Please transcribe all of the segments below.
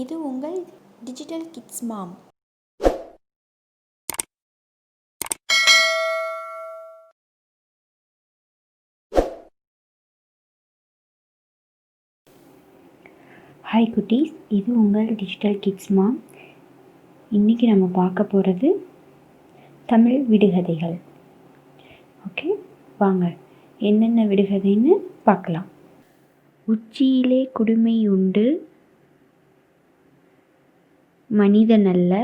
இது உங்கள் digital kids மாம். Hi குட்டீஸ். இது உங்கள் டிஜிட்டல் கிட்ஸ் மாம். இன்றைக்கி நம்ம பார்க்க போகிறது தமிழ் விடுகதைகள். ஓகே வாங்க. என்னென்ன விடுகதைன்னு பார்க்கலாம். உச்சியிலே குடுமை உண்டு மனிதனல்ல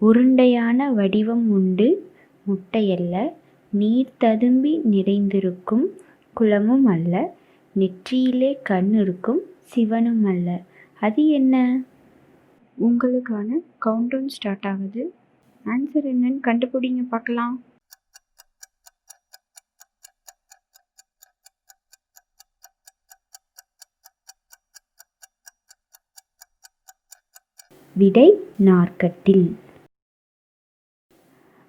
உருண்டையான வடிவம் உண்டு முட்டையல்ல நீர் ததும்பி நிறைந்திருக்கும் குளமும் அல்ல நெற்றியிலே கண் இருக்கும் சிவனும் அல்ல. அது என்ன? உங்களுக்கான கவுண்டவுன் ஸ்டார்ட் ஆகுது. ஆன்சர் என்னன்னு கண்டுபிடிங்க பார்க்கலாம். விடை நார்க்கட்டில்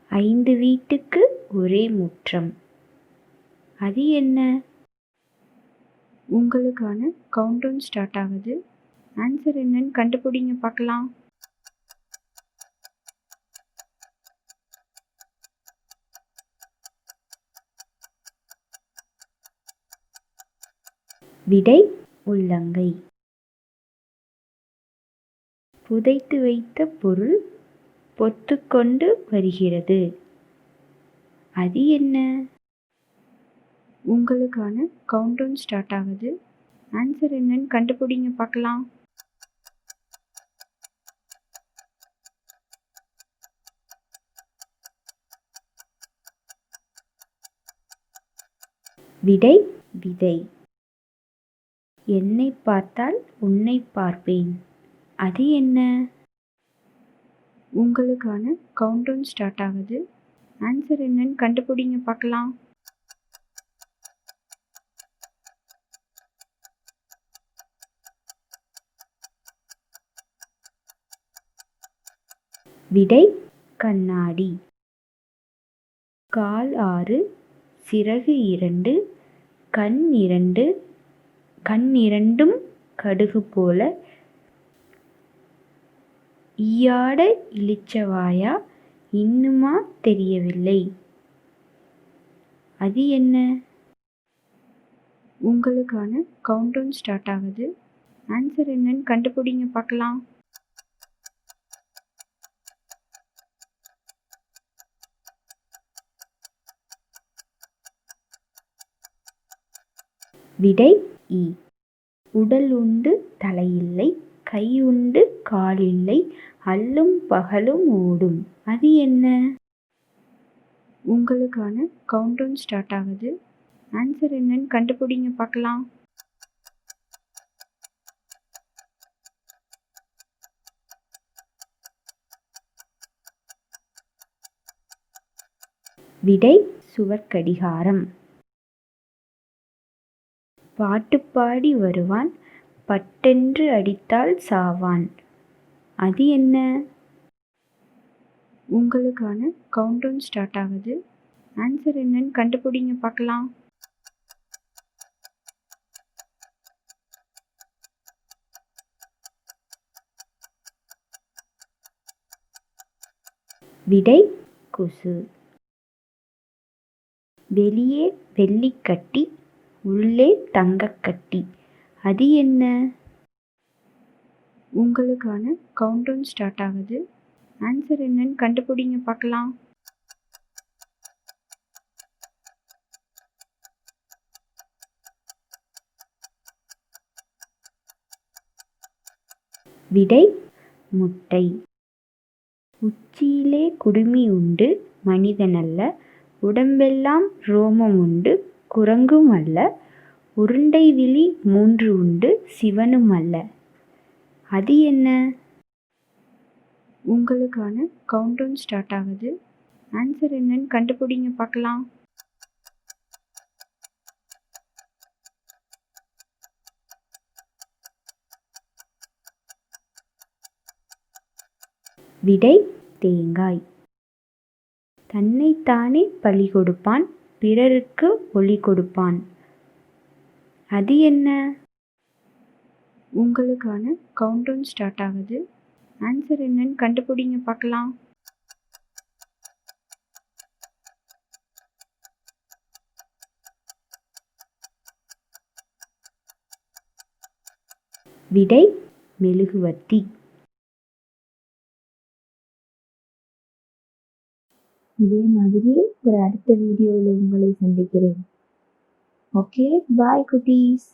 ஐந்து வீட்டுக்கு ஒரே முற்றம். அது என்ன? உங்களுக்கான கவுண்டவுன் ஸ்டார்ட் ஆகுது. ஆன்சர் என்னன்னு கண்டுபிடிங்க பார்க்கலாம். விடை உள்ளங்கை. புதைத்து வைத்த பொருள் பொத்துக்கொண்டு வருகிறது. அது என்ன? உங்களுக்கான கவுண்டவுன் ஸ்டார்ட் ஆகுது. ஆன்சர் என்னன்னு கண்டுபிடிங்க பார்க்கலாம். விடை விதை. என்னை பார்த்தால் உன்னை பார்ப்பேன். அது என்ன? உங்களுக்கான கவுண்டவுன் ஸ்டார்ட் ஆகுது. ஆன்சர் என்னன்னு கண்டுபிடிங்க பார்க்கலாம். விடை கண்ணாடி. கால் ஆறு சிறகு இரண்டு கண் இரண்டு கண் இரண்டும் கடுகு போல ஈயாட இளிச்சவாயா இன்னுமா தெரியவில்லை. அது என்ன? உங்களுக்கான கவுண்டவுன் ஸ்டார்ட் ஆகுது. ஆன்சர் என்னன்னு கண்டுபிடிங்க பார்க்கலாம். விடை ஈ உடல் உண்டு தலையில்லை கை உண்டு காலில்லை அல்லும் பகலும் ஓடும். அது என்ன? உங்களுக்கான கவுண்டவுன் ஸ்டார்ட் ஆகுது. ஆன்சர் என்னன்னு கண்டுபிடிங்க பார்க்கலாம். விடை சுவர்க்கடிகாரம் பாட்டு பாடி வருவான் பட்டென்று அடித்தால் சாவான். அது என்ன? உங்களுக்கான கவுண்டவுன் ஸ்டார்ட் ஆகுது. ஆன்சர் என்னன்னு கண்டுபிடிங்க பார்க்கலாம். விடை கொசு. வெளியே வெள்ளிக்கட்டி உள்ளே தங்கக்கட்டி. அது என்ன? உங்களுக்கான கவுண்டவுன் ஸ்டார்ட் ஆகுது. ஆன்சர் என்னன்னு கண்டுபிடிங்க பார்க்கலாம். விடை முட்டை. உச்சியிலே குடுமி உண்டு மனிதனல்ல. உடம்பெல்லாம் ரோமம் உண்டு குரங்கும் அல்ல. உருண்டை விழி மூன்று உண்டு சிவனும் அல்ல. அது என்ன? உங்களுக்கான கவுண்டவுன் ஸ்டார்ட் ஆகுது. ஆன்சர் என்னன்னு கண்டுபிடிங்க பார்க்கலாம். விடை தேங்காய். தன்னைத்தானே பலி கொடுப்பான் பிறருக்கு ஒளி கொடுப்பான். அது என்ன? உங்களுக்கான கவுண்டவுன் ஸ்டார்ட் ஆகுது. ஆன்சர் என்னன்னு கண்டுபிடிங்க பார்க்கலாம். விடை மெழுகுவர்த்தி. இதே மாதிரி ஒரு அடுத்த வீடியோவில் உங்களை சந்திக்கிறேன். ஓகே பாய் குட்டீஸ்